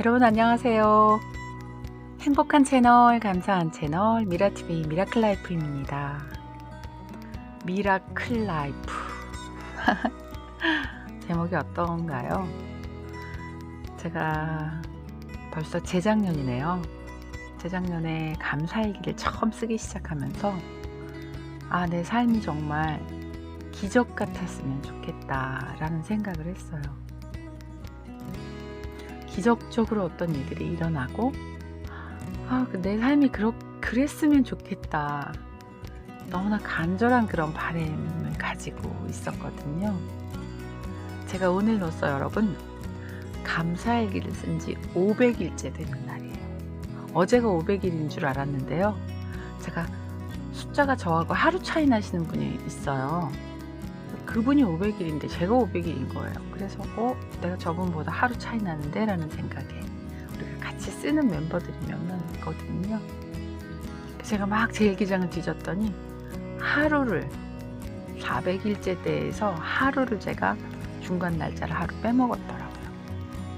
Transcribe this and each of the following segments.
여러분 안녕하세요. 행복한 채널, 감사한 채널 미라TV 미라클라이프입니다. 미라클라이프 제목이 어떤가요? 제가 벌써 재작년이네요. 재작년에 감사일기를 처음 쓰기 시작하면서 아, 내 삶이 정말 기적 같았으면 좋겠다라는 생각을 했어요. 기적적으로 어떤 일들이 일어나고 아, 그내 삶이 그렇, 그랬으면 좋겠다. 너무나 간절한 그런 바램을 가지고 있었거든요. 제가 오늘로써 여러분 감사일기를 쓴 지 500일째 되는 날이에요. 어제가 500일인 줄 알았는데요. 제가 숫자가 저하고 하루 차이 나시는 분이 있어요. 그분이 500일인데 제가 500일인 거예요. 그래서 어 내가 저분보다 하루 차이 나는데 라는 생각에 우리가 같이 쓰는 멤버들이 몇 명 있거든요. 제가 막 제 일기장을 뒤졌더니 하루를 400일째 때에서 하루를 제가 중간 날짜를 하루 빼먹었더라고요.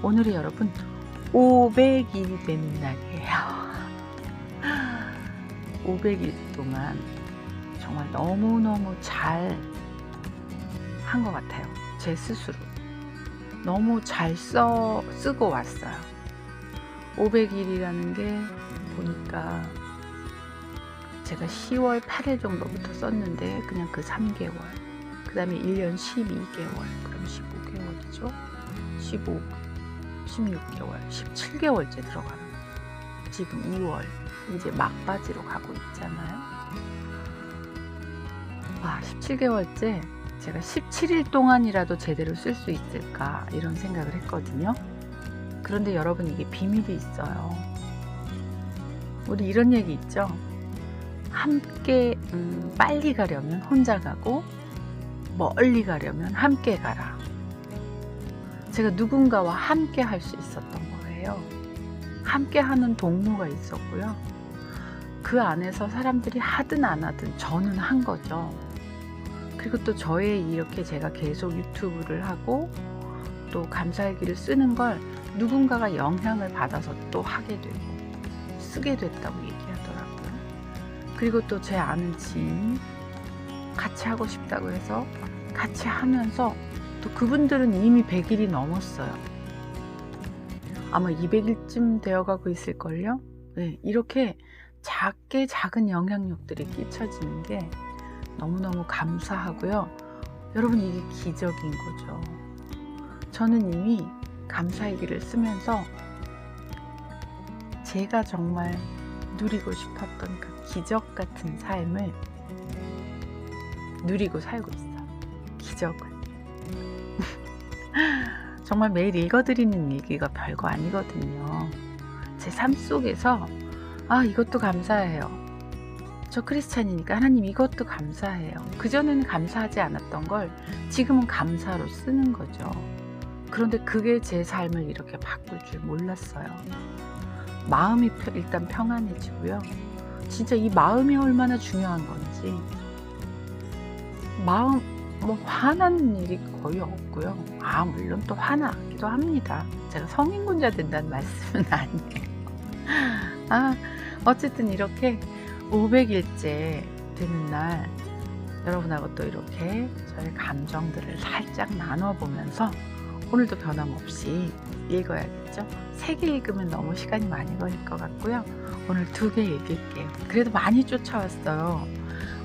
오늘이 여러분 500일이 되는 날이에요. 500일 동안 정말 너무너무 잘 한 것 같아요. 제 스스로. 너무 잘 써, 쓰고 왔어요. 500일이라는 게 보니까 제가 10월 8일 정도부터 썼는데 그냥 그 3개월. 그 다음에 1년 12개월. 그럼 15개월이죠. 15, 16개월, 17개월째 들어가는 거예요. 지금 2월. 이제 막바지로 가고 있잖아요. 와, 17개월째 제가 17일 동안이라도 제대로 쓸 수 있을까 이런 생각을 했거든요. 그런데 여러분 이게 비밀이 있어요. 우리 이런 얘기 있죠. 함께 음, 빨리 가려면 혼자 가고 멀리 가려면 함께 가라. 제가 누군가와 함께 할 수 있었던 거예요. 함께 하는 동료가 있었고요. 그 안에서 사람들이 하든 안 하든 저는 한 거죠. 그리고 또 저의 이렇게 제가 계속 유튜브를 하고 또 감사일기를 쓰는 걸 누군가가 영향을 받아서 또 하게 되고 쓰게 됐다고 얘기하더라고요. 그리고 또 제 아는 지인 같이 하고 싶다고 해서 같이 하면서 또 그분들은 이미 100일이 넘었어요. 아마 200일쯤 되어가고 있을걸요? 네, 이렇게 작게 작은 영향력들이 끼쳐지는 게 너무너무 감사하고요. 여러분, 이게 기적인 거죠. 저는 이미 감사일기를 쓰면서 제가 정말 누리고 싶었던 그 기적 같은 삶을 누리고 살고 있어요. 기적을. 정말 매일 읽어드리는 일기가 별거 아니거든요. 제 삶 속에서, 아, 이것도 감사해요. 저 크리스찬이니까 하나님 이것도 감사해요. 그전에는 감사하지 않았던 걸 지금은 감사로 쓰는 거죠. 그런데 그게 제 삶을 이렇게 바꿀 줄 몰랐어요. 마음이 펴- 일단 평안해지고요. 진짜 이 마음이 얼마나 중요한 건지. 마음, 뭐, 화나는 일이 거의 없고요. 아, 물론 또 화나기도 합니다. 제가 성인군자 된다는 말씀은 아니에요. 아, 어쨌든 이렇게 500일째 되는 날, 여러분하고 또 이렇게 저의 감정들을 살짝 나눠보면서 오늘도 변함없이 읽어야겠죠? 세 개 읽으면 너무 시간이 많이 걸릴 것 같고요. 오늘 두 개 읽을게요. 그래도 많이 쫓아왔어요.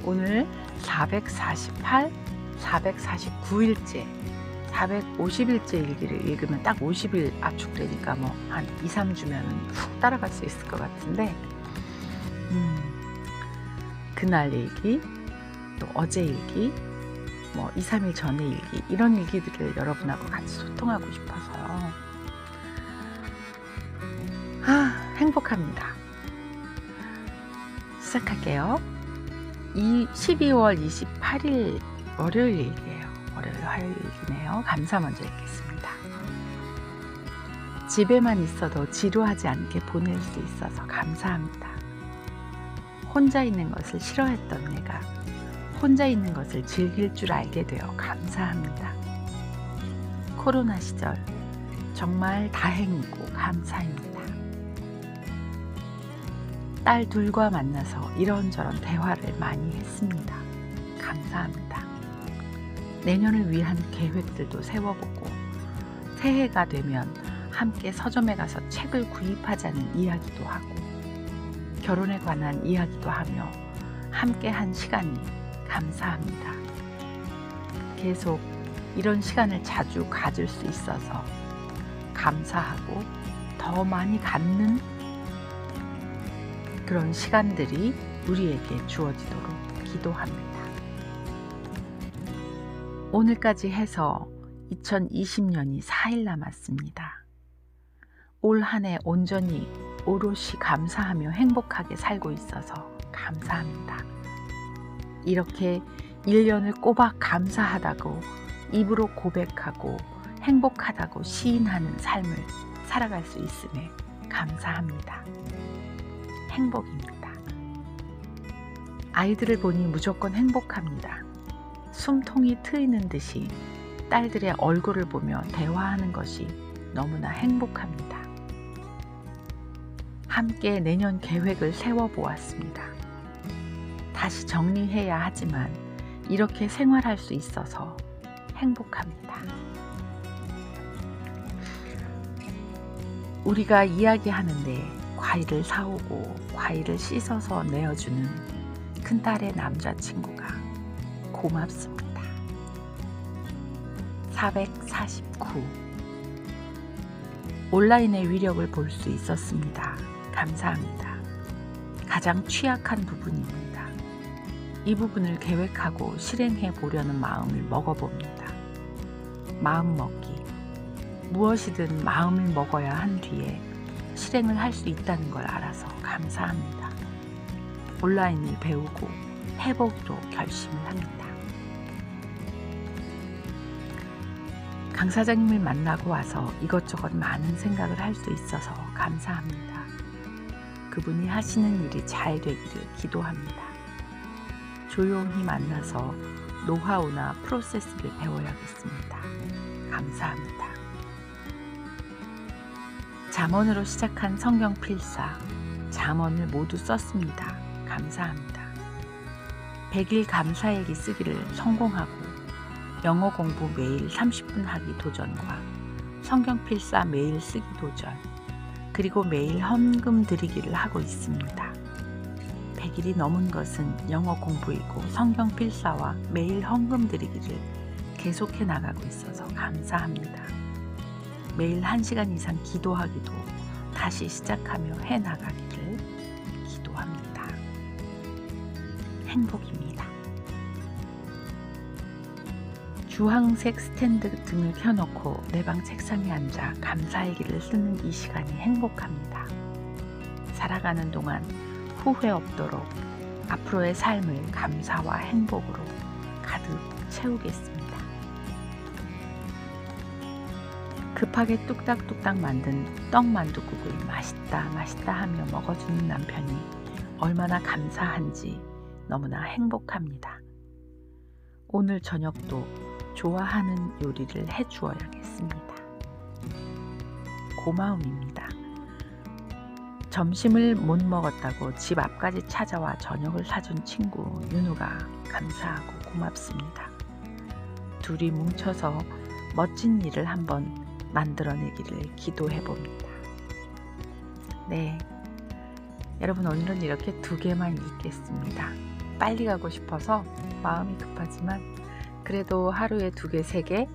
오늘 448, 449일째, 450일째 일기를 읽으면 딱 50일 압축되니까 뭐 한 2, 3주면 훅 따라갈 수 있을 것 같은데, 음, 그날 일기, 또 어제 일기, 뭐 2, 3일 전의 일기 이런 일기들을 여러분하고 같이 소통하고 싶어서요. 아, 행복합니다. 시작할게요. 이 12월 28일 월요일 일기예요. 월요일 화요일 일기네요. 감사 먼저 읽겠습니다. 집에만 있어도 지루하지 않게 보낼 수 있어서 감사합니다. 혼자 있는 것을 싫어했던 내가 혼자 있는 것을 즐길 줄 알게 되어 감사합니다. 코로나 시절 정말 다행이고 감사입니다. 딸 둘과 만나서 이런저런 대화를 많이 했습니다. 감사합니다. 내년을 위한 계획들도 세워보고 새해가 되면 함께 서점에 가서 책을 구입하자는 이야기도 하고 결혼에 관한 이야기도 하며 함께 한 시간이 감사합니다. 계속 이런 시간을 자주 가질 수 있어서 감사하고 더 많이 갖는 그런 시간들이 우리에게 주어지도록 기도합니다. 오늘까지 해서 2020년이 4일 남았습니다. 올 한 해 온전히 오롯이 감사하며 행복하게 살고 있어서 감사합니다. 이렇게 1년을 꼬박 감사하다고 입으로 고백하고 행복하다고 시인하는 삶을 살아갈 수 있음에 감사합니다. 행복입니다. 아이들을 보니 무조건 행복합니다. 숨통이 트이는 듯이 딸들의 얼굴을 보며 대화하는 것이 너무나 행복합니다. 함께 내년 계획을 세워보았습니다. 다시 정리해야 하지만 이렇게 생활할 수 있어서 행복합니다. 우리가 이야기하는데 과일을 사오고 과일을 씻어서 내어주는 큰딸의 남자친구가 고맙습니다. 449 온라인의 위력을 볼 수 있었습니다. 감사합니다. 가장 취약한 부분입니다. 이 부분을 계획하고 실행해 보려는 마음을 먹어봅니다. 마음 먹기. 무엇이든 마음을 먹어야 한 뒤에 실행을 할 수 있다는 걸 알아서 감사합니다. 온라인을 배우고 해보기로 결심을 합니다. 강 사장님을 만나고 와서 이것저것 많은 생각을 할 수 있어서 감사합니다. 그분이 하시는 일이 잘 되기를 기도합니다. 조용히 만나서 노하우나 프로세스를 배워야겠습니다. 감사합니다. 잠언으로 시작한 성경 필사, 잠언을 모두 썼습니다. 감사합니다. 100일 감사일기 쓰기를 성공하고 영어 공부 매일 30분 하기 도전과 성경 필사 매일 쓰기 도전, 그리고 매일 헌금 드리기를 하고 있습니다. 100일이 넘은 것은 영어 공부이고 성경 필사와 매일 헌금 드리기를 계속해 나가고 있어서 감사합니다. 매일 1시간 이상 기도하기도 다시 시작하며 해 나가기를 기도합니다. 행복입니다. 주황색 스탠드 등을 켜놓고 내 방 책상에 앉아 감사일기를 쓰는 이 시간이 행복합니다. 살아가는 동안 후회 없도록 앞으로의 삶을 감사와 행복으로 가득 채우겠습니다. 급하게 뚝딱뚝딱 만든 떡만두국을 맛있다 맛있다 하며 먹어주는 남편이 얼마나 감사한지 너무나 행복합니다. 오늘 저녁도 좋아하는 요리를 해주어야겠습니다. 고마움입니다. 점심을 못 먹었다고 집 앞까지 찾아와 저녁을 사준 친구 윤우가 감사하고 고맙습니다. 둘이 뭉쳐서 멋진 일을 한번 만들어내기를 기도해 봅니다. 네. 여러분, 오늘은 이렇게 두 개만 읽겠습니다. 빨리 가고 싶어서 마음이 급하지만 그래도 하루에 두 개, 세 개,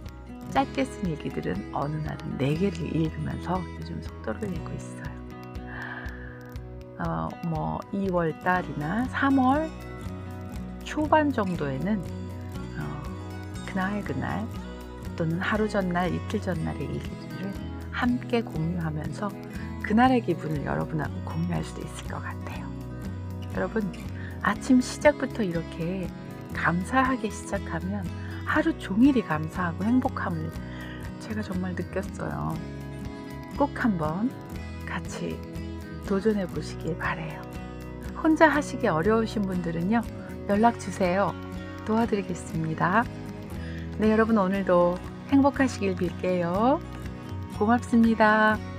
짧게 쓴 얘기들은 어느 날은 네 개를 읽으면서 요즘 속도를 내고 있어요. 어, 뭐 2월 달이나 3월 초반 정도에는 어, 그날 그날 또는 하루 전날, 이틀 전날의 일기를 함께 공유하면서 그날의 기분을 여러분하고 공유할 수도 있을 것 같아요. 여러분, 아침 시작부터 이렇게 감사하게 시작하면 하루 종일이 감사하고 행복함을 제가 정말 느꼈어요. 꼭 한번 같이 도전해 보시길 바래요. 혼자 하시기 어려우신 분들은요, 연락 주세요. 도와드리겠습니다. 네, 여러분 오늘도 행복하시길 빌게요. 고맙습니다.